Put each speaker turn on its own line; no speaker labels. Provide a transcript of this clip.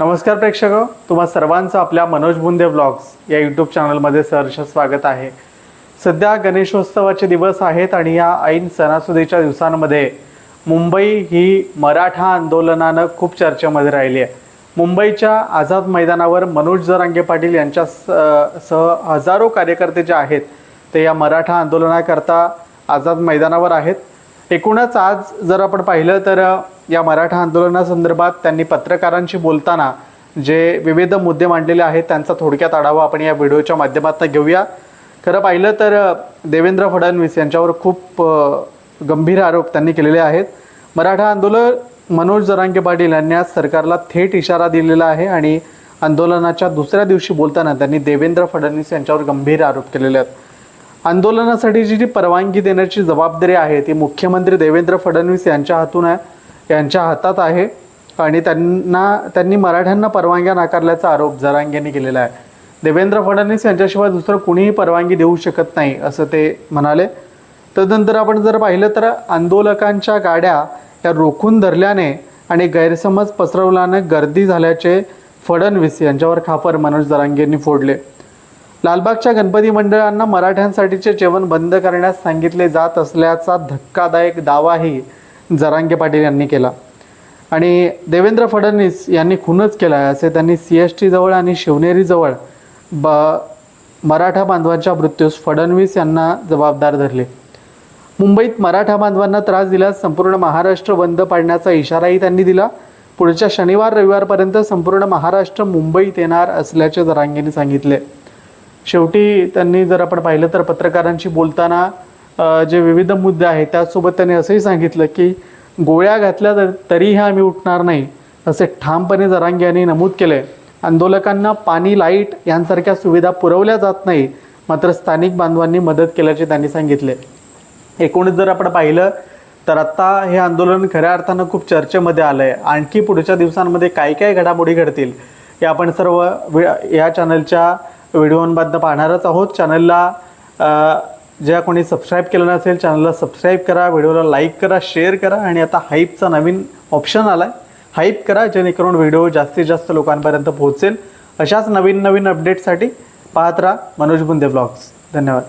नमस्कार प्रेक्षक तुम्हा सर्वांचं आपल्या मनोज बुंदे ब्लॉग्स या यूट्यूब चॅनलमध्ये सहर्ष स्वागत आहे. सध्या गणेशोत्सवाचे दिवस आहेत आणि या ऐन सणासुदीच्या दिवसांमध्ये मुंबई ही मराठा आंदोलनानं खूप चर्चेमध्ये राहिली आहे. मुंबईच्या आझाद मैदानावर मनोज जरांगे पाटील यांच्या स- सह हजारो कार्यकर्ते जे आहेत ते या मराठा आंदोलनाकरता आझाद मैदानावर आहेत. एकूणच आज जर आपण पाहिलं तर या मराठा आंदोलनासंदर्भात त्यांनी पत्रकारांशी बोलताना जे विविध मुद्दे मांडलेले आहेत त्यांचा थोडक्यात आढावा आपण या व्हिडिओच्या माध्यमातून घेऊया. खरं पाहिलं तर देवेंद्र फडणवीस यांच्यावर खूप गंभीर आरोप त्यांनी केलेले आहेत. मराठा आंदोलन मनोज जरांगे पाटील यांनी आज सरकारला थेट इशारा दिलेला आहे आणि आंदोलनाच्या दुसऱ्या दिवशी बोलताना त्यांनी देवेंद्र फडणवीस यांच्यावर गंभीर आरोप केलेले आहेत. आंदोलनासाठीची जी परवानगी देण्याची जबाबदारी आहे ती मुख्यमंत्री देवेंद्र फडणवीस यांच्या हातून आहे यांच्या हातात आहे. आणि त्यांना त्यांनी मराठ्यांना परवानग्या नाकारल्याचा आरोप जरांगेंनी केलेला आहे. देवेंद्र फडणवीस यांच्याशिवाय दुसरं कुणीही परवानगी देऊ शकत नाही असं ते म्हणाले. तदनंतर आपण जर पाहिलं तर आंदोलकांच्या गाड्या या रोखून धरल्याने आणि गैरसमज पसरवल्याने गर्दी झाल्याचे फडणवीस यांच्यावर खापर मनोज जरांगेंनी फोडले. लालबागच्या गणपती मंडळांना मराठ्यांसाठीचे जेवण बंद करण्यास सांगितले जात असल्याचा धक्कादायक दावाही जरांगे पाटील यांनी केला. आणि देवेंद्र फडणवीस यांनी खूनच केला आहे असे त्यांनी सी एस टीजवळ आणि शिवनेरीजवळ ब मराठा बांधवांच्या मृत्यूस फडणवीस यांना जबाबदार धरले. मुंबईत मराठा बांधवांना त्रास दिल्यास संपूर्ण महाराष्ट्र बंद पाडण्याचा इशाराही त्यांनी दिला. पुढच्या शनिवार रविवारपर्यंत संपूर्ण महाराष्ट्र मुंबईत येणार असल्याचे जरांगेंनी सांगितले. शेवटी त्यांनी जर आपण पाहिलं तर पत्रकारांशी बोलताना जे विविध मुद्दे आहेत त्यासोबत त्यांनी असंही सांगितलं की गोळ्या घातल्या तर तरीही आम्ही उठणार नाही असे ठामपणे जरांगे यांनी नमूद केले आंदोलकांना पाणी लाइट यांसारख्या सुविधा पुरवल्या जात नाही मात्र स्थानिक बांधवांनी मदत केल्याचे त्यांनी सांगितले. एकूणच जर आपण पाहिलं तर आत्ता हे आंदोलन खऱ्या अर्थानं खूप चर्चेमध्ये आलं आहे आणखी पुढच्या दिवसांमध्ये काय काय घडामोडी घडतील हे आपण सर्व वे या चॅनलच्या व्हिडिओंमधनं पाहणारच आहोत. चॅनलला ज्या कोणी सबस्क्राईब केलं नसेल चॅनलला सबस्क्राईब करा व्हिडिओला लाईक करा शेअर करा आणि आता हाईपचा नवीन ऑप्शन आला आहे हाईप करा जेणेकरून व्हिडिओ जास्तीत जास्त लोकांपर्यंत पोहोचेल. अशाच नवीन नवीन अपडेटसाठी पाहत राहा मनोज बुंदे ब्लॉग्स धन्यवाद.